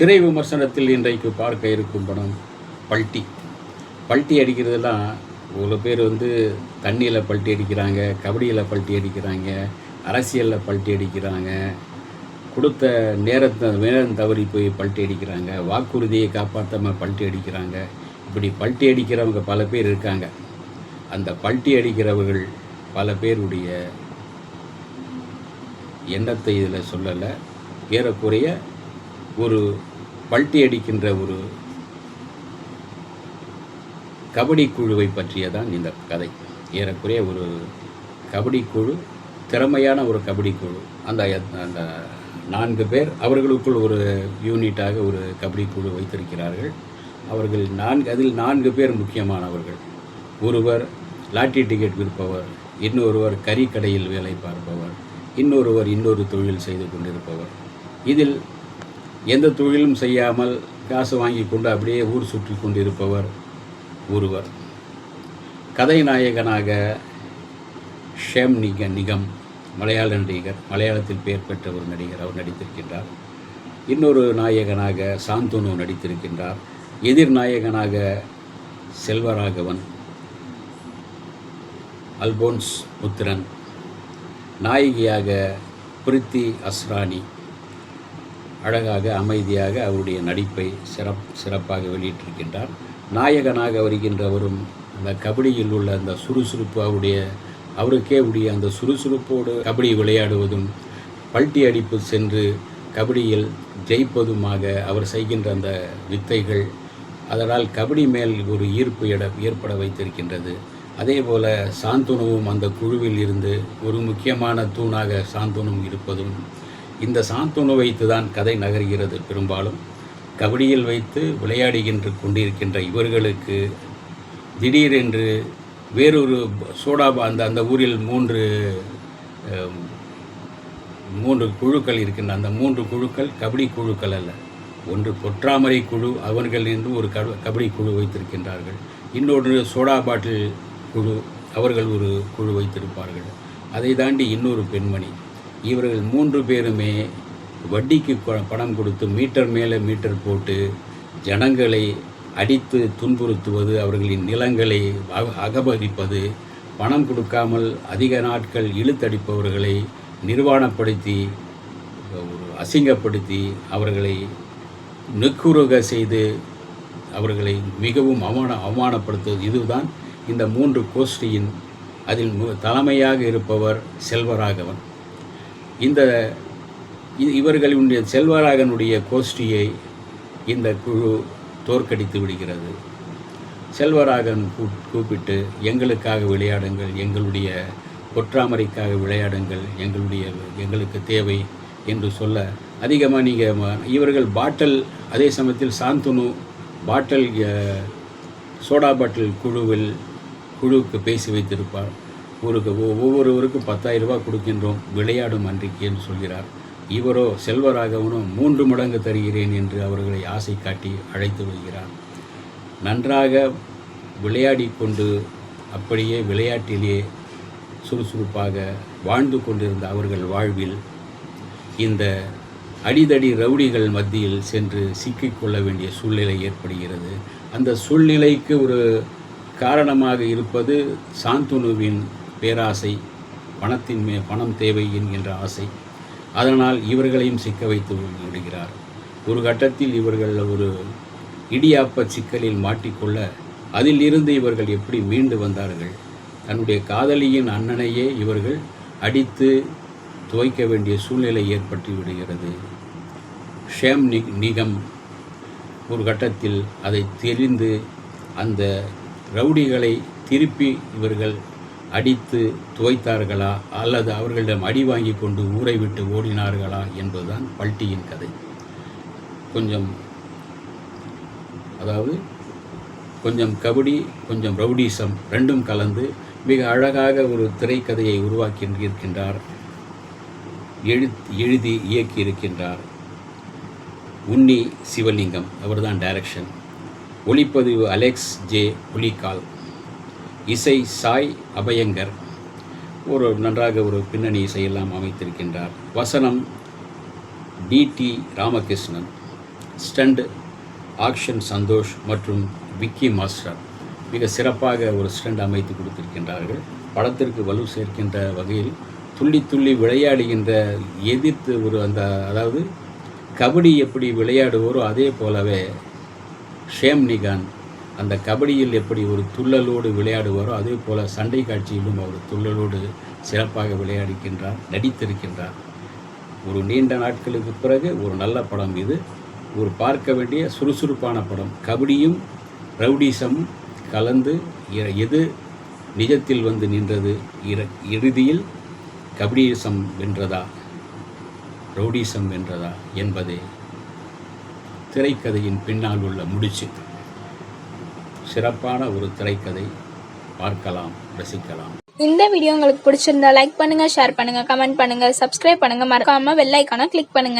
திரை விமர்சனத்தில் இன்றைக்கு பார்க்க இருக்கும் படம் பல்ட்டி. பல்ட்டி அடிக்கிறதெல்லாம் இவ்வளோ பேர் வந்து தண்ணியில் பல்ட்டி அடிக்கிறாங்க கபடியில் பல்ட்டி அடிக்கிறாங்க அரசியலில் பல்ட்டி அடிக்கிறாங்க கொடுத்த நேரத்தை நேரம் தவறி போய் பல்ட்டி அடிக்கிறாங்க வாக்குறுதியை காப்பாற்றாமல் பல்ட்டி அடிக்கிறாங்க. இப்படி பல்ட்டி அடிக்கிறவங்க பல பேர் இருக்காங்க. அந்த பல்ட்டி அடிக்கிறவர்கள் பல பேருடைய எண்ணத்தை இதில் சொல்லலை. ஏறக்குறைய ஒரு பல்ட்டி அடிக்கின்ற ஒரு கபடி குழுவை பற்றியதான் இந்த கதை. ஏறக்குறைய ஒரு கபடி குழு திறமையான ஒரு கபடி குழு. அந்த அந்த நான்கு பேர் அவர்களுக்குள் ஒரு யூனிட்டாக ஒரு கபடி குழு வைத்திருக்கிறார்கள். அவர்கள் நான்கு அதில் நான்கு பேர் முக்கியமானவர்கள். ஒருவர் லாட்டரி டிக்கெட் விற்பவர் இன்னொருவர் கறிக்கடையில் வேலை பார்ப்பவர் இன்னொருவர் இன்னொரு தொழில் செய்து கொண்டிருப்பவர். இதில் எந்த தொழிலும் செய்யாமல் காசு வாங்கி கொண்டு அப்படியே ஊர் சுற்றி கொண்டிருப்பவர் ஒருவர். கதை நாயகனாக ஷேம் நிக நிகம் மலையாள நடிகர் மலையாளத்தில் பெயர் பெற்ற ஒரு நடிகர் அவர் நடித்திருக்கின்றார். இன்னொரு நாயகனாக சாந்தனு நடித்திருக்கின்றார். எதிர் நாயகனாக செல்வராகவன் அல்போன்ஸ் புத்திரன் நாயகியாக பிரித்தி அஸ்ரானி அழகாக அமைதியாக அவருடைய நடிப்பை சிறப் சிறப்பாக வெளியிட்டிருக்கின்றார். நாயகனாக வருகின்றவரும் அந்த கபடியில் உள்ள அந்த சுறுசுறுப்பு அவருடைய அவருக்கே உடைய அந்த சுறுசுறுப்போடு கபடி விளையாடுவதும் பல்ட்டி அடிப்பு சென்று கபடியில் ஜெயிப்பதுமாக அவர் செய்கின்ற அந்த வித்தைகள் அதனால் கபடி மேல் ஒரு ஈர்ப்பு எட ஏற்பட வைத்திருக்கின்றது. அதே போல சாந்துணுவும் அந்த குழுவில் இருந்து ஒரு முக்கியமான தூணாக சாந்துணும் இருப்பதும் இந்த சாந்துணு வைத்து தான் கதை நகர்கிறது பெரும்பாலும். கபடியில் வைத்து விளையாடுகின்ற கொண்டிருக்கின்ற இவர்களுக்கு திடீரென்று வேறொரு சோடாபா அந்த அந்த ஊரில் மூன்று மூன்று குழுக்கள் இருக்கின்றன அந்த மூன்று குழுக்கள் கபடி குழுக்கள் அல்ல. ஒன்று பொற்றாமரை குழு அவர்கள் என்று ஒரு கபடி குழு வைத்திருக்கின்றார்கள். இன்னொன்று சோடா பாட்டில் குழு அவர்கள் ஒரு குழு வைத்திருப்பார்கள். அதை தாண்டி இன்னொரு பெண்மணி இவர்கள் மூன்று பேருமே வட்டிக்கு பணம் கொடுத்து மீட்டர் மேலே மீட்டர் போட்டு ஜனங்களை அடித்து துன்புறுத்துவது அவர்களின் நிலங்களை அக- பணம் கொடுக்காமல் அதிக நாட்கள் இழுத்தடிப்பவர்களை நிர்வாணப்படுத்தி அசிங்கப்படுத்தி அவர்களை நெக்குருக செய்து அவர்களை மிகவும் அவமான அவமானப்படுத்துவது. இதுதான் இந்த மூன்று கோஷ்டியின் அதில் மு- தலைமையாக இருப்பவர் செல்வராகவன். இந்த இ- இவர்களுடைய செல்வராகனுடைய கோஷ்டியை இந்த குழு தோற்கடித்து விடுகிறது. செல்வராகன் கூ- கூப்பிட்டு எங்களுக்காக விளையாடுங்கள் எங்களுடைய பொற்றாமரைக்காக விளையாடுங்கள் எங்களுடைய எங்களுக்கு தேவை என்று சொல்ல அதிகமாக நீங்கள் இவர்கள் பாட்டல் அதே சமயத்தில் சாந்துனு பாட்டல் சோடா பாட்டில் குழுவில் குழுவுக்கு பேசி வைத்திருப்பார். ஒரு ஒவ்வொருவருக்கும் பத்தாயிரம் ரூபாய் கொடுக்கின்றோம். விளையாடும் அன்றைக்கு என்று சொல்கிறார். இவரோ செல்வராகவனும் மூன்று மடங்கு தருகிறேன் என்று அவர்களை ஆசை காட்டி அழைத்து வருகிறார். நன்றாக விளையாடி கொண்டு அப்படியே விளையாட்டிலே சுறுசுறுப்பாக வாழ்ந்து கொண்டிருந்த அவர்கள் வாழ்வில் இந்த அடிதடி ரவுடிகள் மத்தியில் சென்று சிக்கிக்கொள்ள வேண்டிய சூழ்நிலை ஏற்படுகிறது. அந்த சூழ்நிலைக்கு ஒரு காரணமாக இருப்பது சாந்துனுவின் பேராசை பணத்தின் மே பணம் தேவை என்கின்ற ஆசை. அதனால் இவர்களையும் சிக்க வைத்து விடுகிறார். ஒரு கட்டத்தில் இவர்கள் ஒரு இடியாப்ப சிக்கலில் மாட்டிக்கொள்ள அதில் இருந்து இவர்கள் எப்படி மீண்டு வந்தார்கள்? தன்னுடைய காதலியின் அண்ணனையே இவர்கள் அடித்து துவைக்க வேண்டிய சூழ்நிலை ஏற்பட்டு விடுகிறது. ஷேம் நி நிகம் ஒரு கட்டத்தில் அதை தெரிந்து அந்த ரவுடிகளை திருப்பி இவர்கள் அடித்து துவைத்தார்களா அல்லது அவர்களிடம் அடி வாங்கி கொண்டு ஊரை விட்டு ஓடினார்களா என்பதுதான் பல்ட்டியின் கதை. கொஞ்சம் அதாவது கொஞ்சம் கபடி கொஞ்சம் ரவுடிசம் ரெண்டும் கலந்து மிக அழகாக ஒரு திரைக்கதையை உருவாக்கி இருக்கின்றார் எழு எழுதி இயக்கி இருக்கின்றார் உன்னி சிவலிங்கம் அவர்தான் டைரக்ஷன் ஒளிப்பதிவு அலெக்ஸ் ஜே. புலிகால் இசை சாய் அபயங்கர். ஒரு நன்றாக ஒரு பின்னணி இசையெல்லாம் அமைத்திருக்கின்றார். வசனம் DD Ramakrishnan stunt action Santhosh மற்றும் விக்கி மாஸ்டர். மிக சிறப்பாக ஒரு ஸ்டண்ட் அமைத்து கொடுத்திருக்கின்றார்கள். படத்திற்கு வலு சேர்க்கின்ற வகையில் துள்ளி துள்ளி விளையாடுகின்ற எதிர்த்து ஒரு அந்த அதாவது கபடி எப்படி விளையாடுவோரோ அதே போலவே ஷேம் நிகான் அந்த கபடியில் எப்படி ஒரு துள்ளலோடு விளையாடுவாரோ அதே போல் சண்டை காட்சியிலும் அவர் துள்ளலோடு சிறப்பாக விளையாடுகின்றார் நடித்திருக்கின்றார். ஒரு நீண்ட நாட்களுக்கு பிறகு ஒரு நல்ல படம் இது. ஒரு பார்க்க வேண்டிய சுறுசுறுப்பான படம். கபடியும் ரவுடிசமும் கலந்து இ- எது நிஜத்தில் வந்து நின்றது? இற- இறுதியில் கபடிசம் வென்றதா? ரவுடிசம் வென்றதா? என்பதே திரைக்கதையின் பின்னால் உள்ள முடிச்சு. சிறப்பான ஒரு திரைக்கதை பார்க்கலாம் ரசிக்கலாம். இந்த வீடியோ உங்களுக்கு பிடிச்சிருந்தா லைக் பண்ணுங்க ஷேர் பண்ணுங்க கமெண்ட் பண்ணுங்க சப்ஸ்கிரைப் பண்ணுங்க. மறக்காம வெள்ளைக்கான கிளிக் பண்ணுங்க.